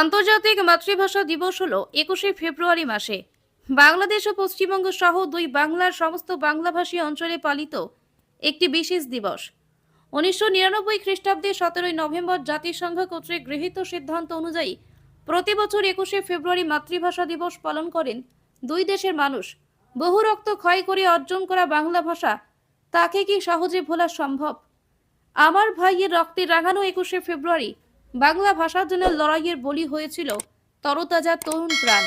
আন্তর্জাতিক মাতৃভাষা দিবস হল একুশে ফেব্রুয়ারি মাসে। বাংলাদেশ ও পশ্চিমবঙ্গ সহ দুই বাংলার সমস্ত বাংলাভাষী অঞ্চলে পালিত একটি বিশেষ দিবস। উনিশশো নিরানব্বই খ্রিস্টাব্দে সতেরোই নভেম্বর জাতিসংঘ কর্তৃক গৃহীত সিদ্ধান্ত অনুযায়ী প্রতি বছর একুশে ফেব্রুয়ারি মাতৃভাষা দিবস পালন করেন দুই দেশের মানুষ। বহু রক্ত ক্ষয় করে অর্জন করা বাংলা ভাষা তাকে কি সহজে ভোলা সম্ভব? আমার ভাইয়ের রক্তে রাঙানো একুশে ফেব্রুয়ারি বাংলা ভাষার জন্য লড়াইয়ের বলি হয়েছিল তরতাজা তরুণ প্রাণ।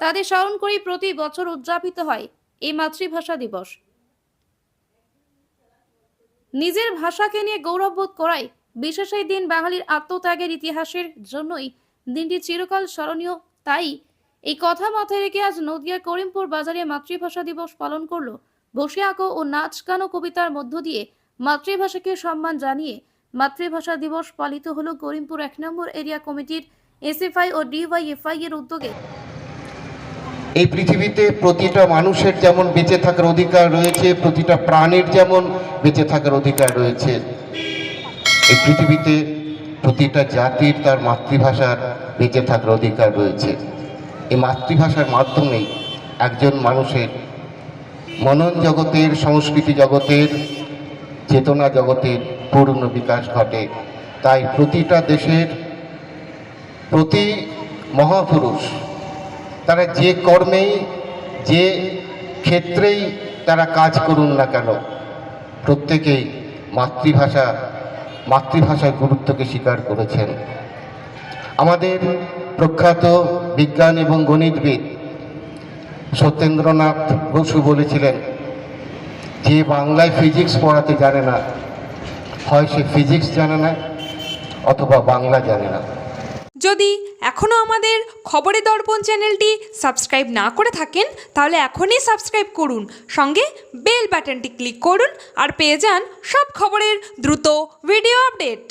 তাদের স্মরণ করেই প্রতি বছর উদযাপিত হয় এই মাতৃভাষা দিবস। নিজের ভাষাকে নিয়ে গৌরববোধ করায় বিশেষ এই দিন বাঙালির আত্মত্যাগের ইতিহাসের জন্যই দিনটি চিরকাল স্মরণীয়। তাই এই কথা মাথায় রেখে আজ নদিয়ার করিমপুর বাজারে মাতৃভাষা দিবস পালন করল বসে আঁকো ও নাচ গান ও কবিতার মধ্য দিয়ে মাতৃভাষাকে সম্মান জানিয়ে মাতৃভাষা দিবস পালিত হলো করিমপুর এক নম্বর এরিয়া কমিটির এসএফআই ও ডিওয়াইএফআই এর উদ্যোগে। এই পৃথিবীতে প্রতিটা মানুষের যেমন বেঁচে থাকার অধিকার রয়েছে, প্রতিটা প্রাণীর যেমন বেঁচে থাকার অধিকার রয়েছে, এই পৃথিবীতে প্রতিটা জাতির তার মাতৃভাষার বেঁচে থাকার অধিকার রয়েছে। এই মাতৃভাষার মাধ্যমেই একজন মানুষের মনন জগতের, সংস্কৃতি জগতের, চেতনা জগতের পূর্ণ বিকাশ ঘটে। তাই প্রতিটা দেশের প্রতি মহাপুরুষ, তারা যে কর্মেই, যে ক্ষেত্রেই তারা কাজ করুন না কেন, প্রত্যেকেই মাতৃভাষা, মাতৃভাষার গুরুত্বকে স্বীকার করেছেন। আমাদের প্রখ্যাত বিজ্ঞান এবং গণিতবিদ সত্যেন্দ্রনাথ বসু বলেছিলেন, যে বাংলায় ফিজিক্স পড়াতে জানে না হয় সে ফিজিক্স জানে না, অথবা বাংলা জানে না। যদি এখনও আমাদের খবরে দর্পণ চ্যানেলটি সাবস্ক্রাইব না করে থাকেন, তাহলে এখনই সাবস্ক্রাইব করুন, সঙ্গে বেল বাটনটি ক্লিক করুন, আর পেয়ে যান সব খবরের দ্রুত ভিডিও আপডেট।